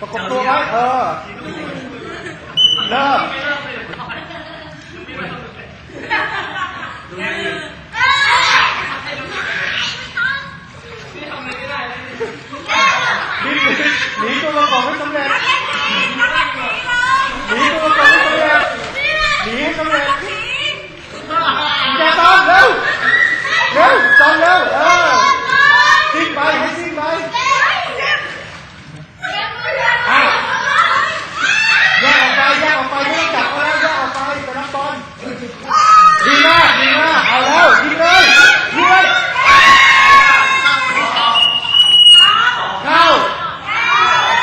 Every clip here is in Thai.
ประกบตัวไว้เออเริ่มหนีหนีตัวประกอบให้สำเร็จหนีตัวประกอบให้สำเร็จหนีสำเร็จแกต้องเร็วเร็วต้องเร็วเออซิ่งไปให้ซิ่งไปอะแยกออกไปแยกออกไปไม่ต้องจับเขาแล้วแยกออกไปไปรับบอลดีมากดีมากเอาแล้วยิงเลยยิงเลยเข้า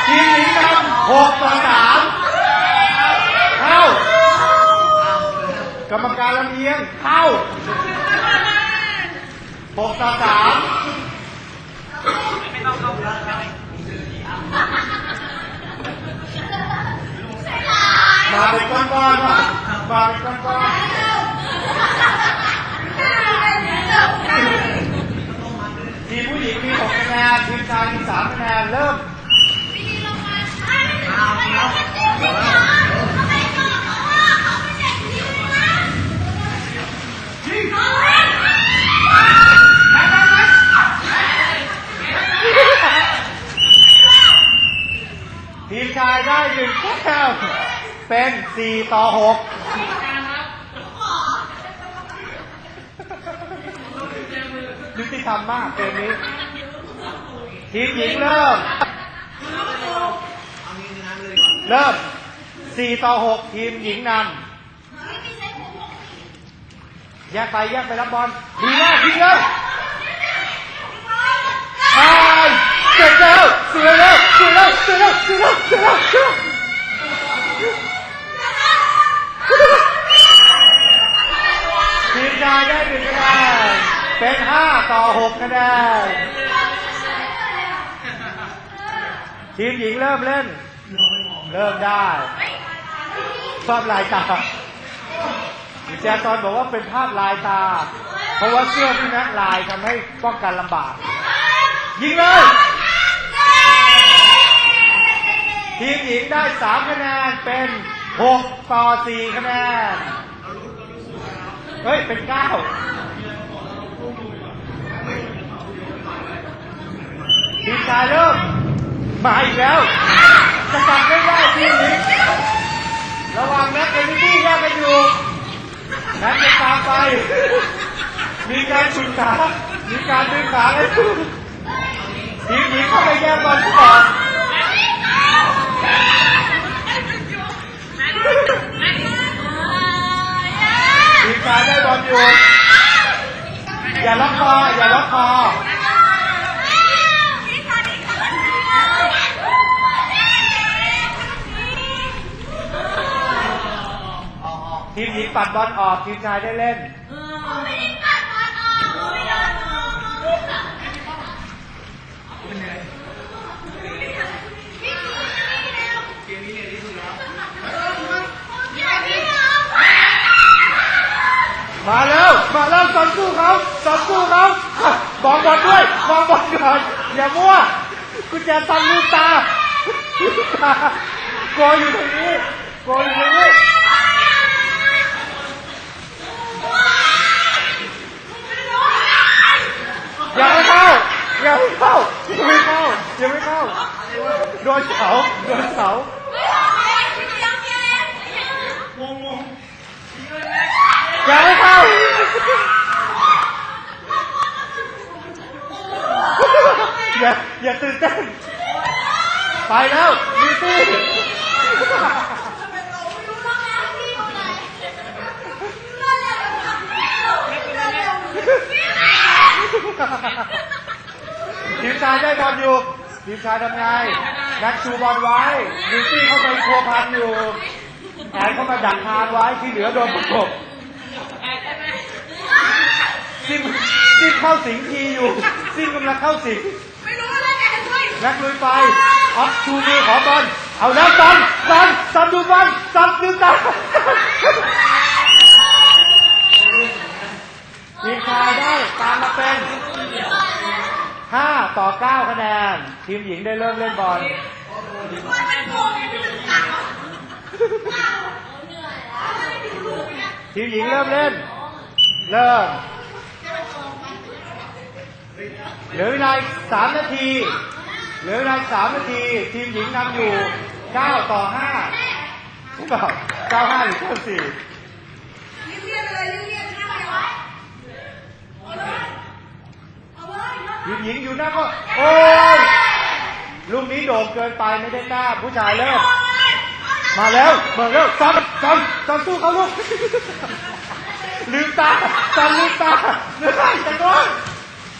ทีมหญิงนำหกต่อสามเข้า กรรมการลำเอียงเข้าหกต่อสาม มาเป็นก่อนๆมามาเป็นก่อนทีมผู้หญิงมีหกคะแนนทีมชายมีสามคะแนนเริ่มทีมชายได้หนึ่งแต้มเป็น สี่ต่อหกยุติธรรมมากเกมนี้ ทีมหญิงเริ่ม เริ่มสี่ต่อหกทีมหญิงนำแยกไปแยกไปรับบอลดีมากยิงเลยไปเสร็จแล้วสวยแล้วสวยแล้วสวยแล้วสวยแล้วสวยแล้วสวยแล้วทีมชายได้หนึ่งคะแนนเป็นห้าต่อห กคะแนนทีมหญิงเริ่มเล่น เริ่มได้ภาพลายตาแจซอนบอกว่าเป็นภาพลายตา เพราะว่าเสื้อพี่แม็กลายทำให้ป้องกันลำบาก ยิงเลย ทีมหญิงได้สามคะแนนเป็นหกต่อสี่คะแนน เฮ้ย เป็นเก้า ทีมายเริ่มมาอีกแล้วจะกลับไม่ได้ทีมหญิงระวังแม็กเอมิลี่แยกกันอยู่แม็กจะตามไป มีการฉุดขามีการดึงขาเลยทีมหญิงเข้าไปแย่งบอลก่อนทีมชายได้บอลอยู่ อย่าล็อกคอ อย่าล็อกคอ ทีมหญิงปัดบอลออกทีมชายได้เล่นมาแล้วมาแล้วสอนสู้เขาสอนสู้เขามองบอลด้วยมองบอลก่อนอย่ามั่วกุญแจตันลูกตาลูกตาโกยอยู่ตรงนี้โกยอยู่ตรงนี้ ย่าไม่เข้าย่าไม่เข้าย่าไม่เข้าย่าไม่เข้า โดนเสา โดนเสาอย่าไม่เข้า อย่า อย่าตื่นเต้น ไปแล้วมีตี้ ทีมชายได้บอลอยู่ ทีมชายทำไงนักชูบอลไว้มีตี้เข้าไปพัวพันอยู่แอนเข้ามาดักทางไว้ที่เหลือโดนประกบซิ่งซิ่งเข้าสิงทีอยู่ซิ่งกำลังเข้าสิงไม่รู้ว่าจะช่วยแม็กลุยไปออฟชูมือขอบอลเอาแล้วซันซันซันดูบอลซันดูตาทีมชายได้ตามมาเป็น ห้าต่อเก้าคะแนน ทีมหญิงได้เริ่มเล่นบอลมันเป็นโกงมันถึงตังค์เหรอทีมหญิงเริ่มเล่น เริ่มเหลือเวลาอีกสามนาทีเหลือเวลาอีกสามนาที ทีมหญิงนำอยู่เก้าต่อห้าใช่เปล่าเก้าห้าหรือเก้าสี่ เรียกๆเลยเรียกๆข้าวไว้เอาเลยเอาเลย ทีมหญิงอยู่หน้าก็ โอ้ยลูกนี้โด่งเกินไปไม่ได้หน้า ผู้ชายเริ่มาแล้วเบิกแล้วซ้ำซ้ำซ้ำสู้เขาลูกลืมตาซ้ำลืมตาไม่ได้จังหวะ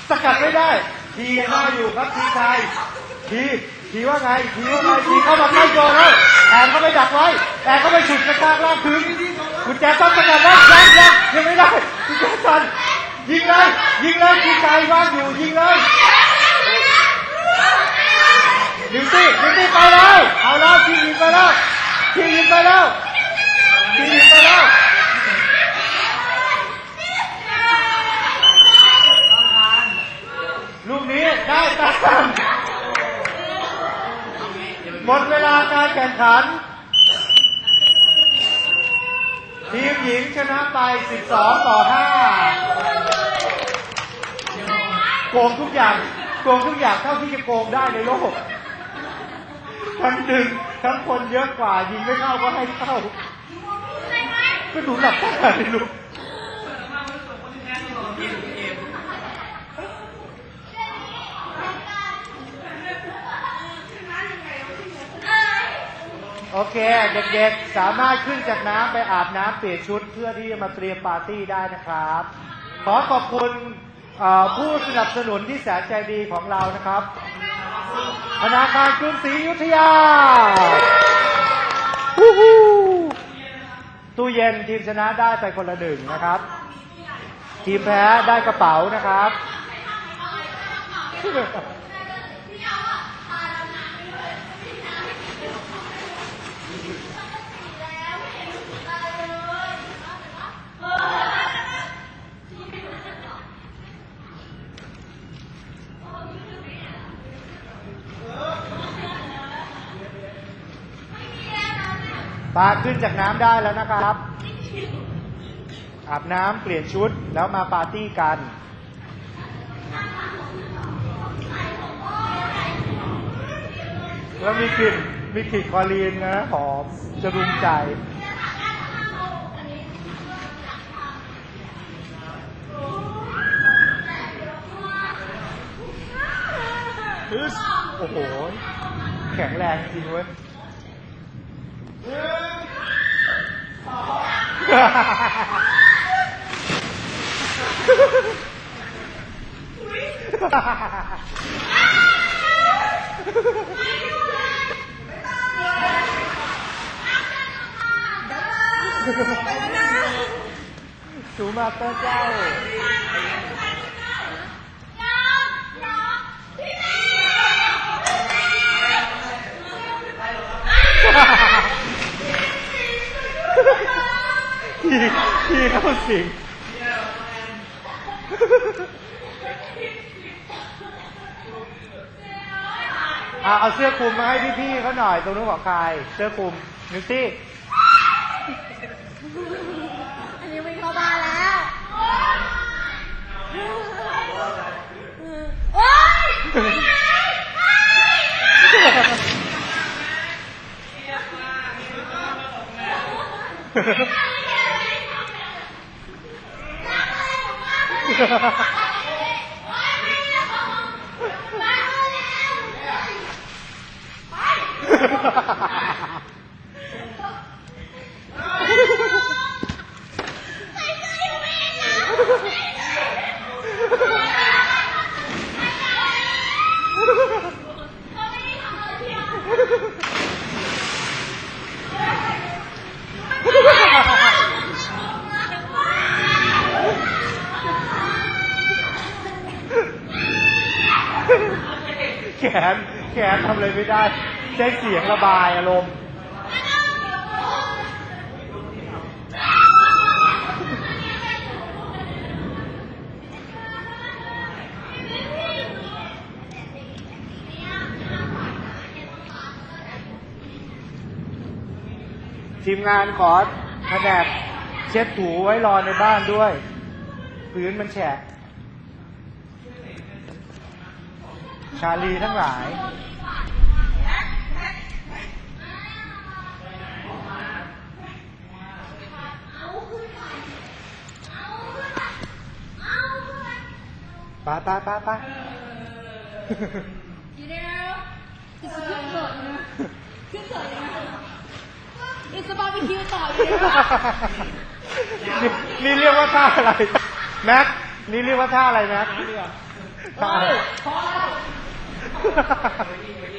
สกัดไม่ได้ ทีหน้าอยู่ครับทีชายทีทีว่าไงทีว่าไงทีเข้ามาใกล้โยนแล้วแอนเขาไปดักไว้แอนเขาไปฉุดกระชากล่างคืนคุณแจต้องสกัดได้ยังยังยังไม่ได้คุณแจสัน ยิงเลย ยิงเลยทีชายว่างอยู่ยิงเลยยิงสิยิงสิไปแล้วเอาแล้วทียิงไปแล้วทียิงไปแล้วทียิงไปแล้วลูกนี้ได้ตามหมดเวลาการแข่งขัน ทีมหญิงชนะไป 12 ต่อ 5 โกงทุกอย่าง โกงทุกอย่างเท่าที่จะโกงได้ในโลก ทั้งดึงทั้งคนเยอะกว่ายิงไม่เข้าก็ให้เข้า ก็ดูหลับตาเลยลูกโอเค เด็กๆ สามารถขึ้นจากน้ำไปอาบน้ำเปลี่ยนชุดเพื่อที่จะมาเตรียมปาร์ตี้ได้นะครับ ขอขอบคุณ ผู้สนับสนุนที่แสนใจดีของเรานะครับ ธนาคารกรุงศรีอยุธยาตู้เย็นทีมชนะได้ไปคนละหนึ่งนะครับ ทีมแพ้ได้กระเป๋านะครับ ปลาขึ้นจากน้ำได้แล้วนะครับ อาบน้ำเปลี่ยนชุดแล้วมาปาร์ตี้กันแล้วมีกลิ่นมีกลิ่นคอรีนนะหอมจะรุมใจโอ้โห แข็งแรงจริงเว้ย สูมาเตอร์เจ้า พี่พี่เข้าสิงอะเอาเสื้อคลุมมาให้พี่ๆเขาหน่อยตรงนู้นของใครเสื้อคลุมนิวตี้อันนี้ไม่เข้าบ้านแล้วโอ๊ย แข ทำอะไรไม่ได้ใช้เสียงระบายอารมณ์ทีมงานขอแผนเช็ดถูไว้รอในบ้านด้วย พื้นมันแฉะ ชาลีทั้งหลาย ป้าป้าป้าปาอยู่ดแล้วคือขึ้นสดนะขึ้นสดนะอิสบาร์บีคิวต่อเลยนี่เรียกว่าท่าอะไร แม็ก นี่เรียกว่าท่าอะไรแม็กท่าอะไร พอแล้ว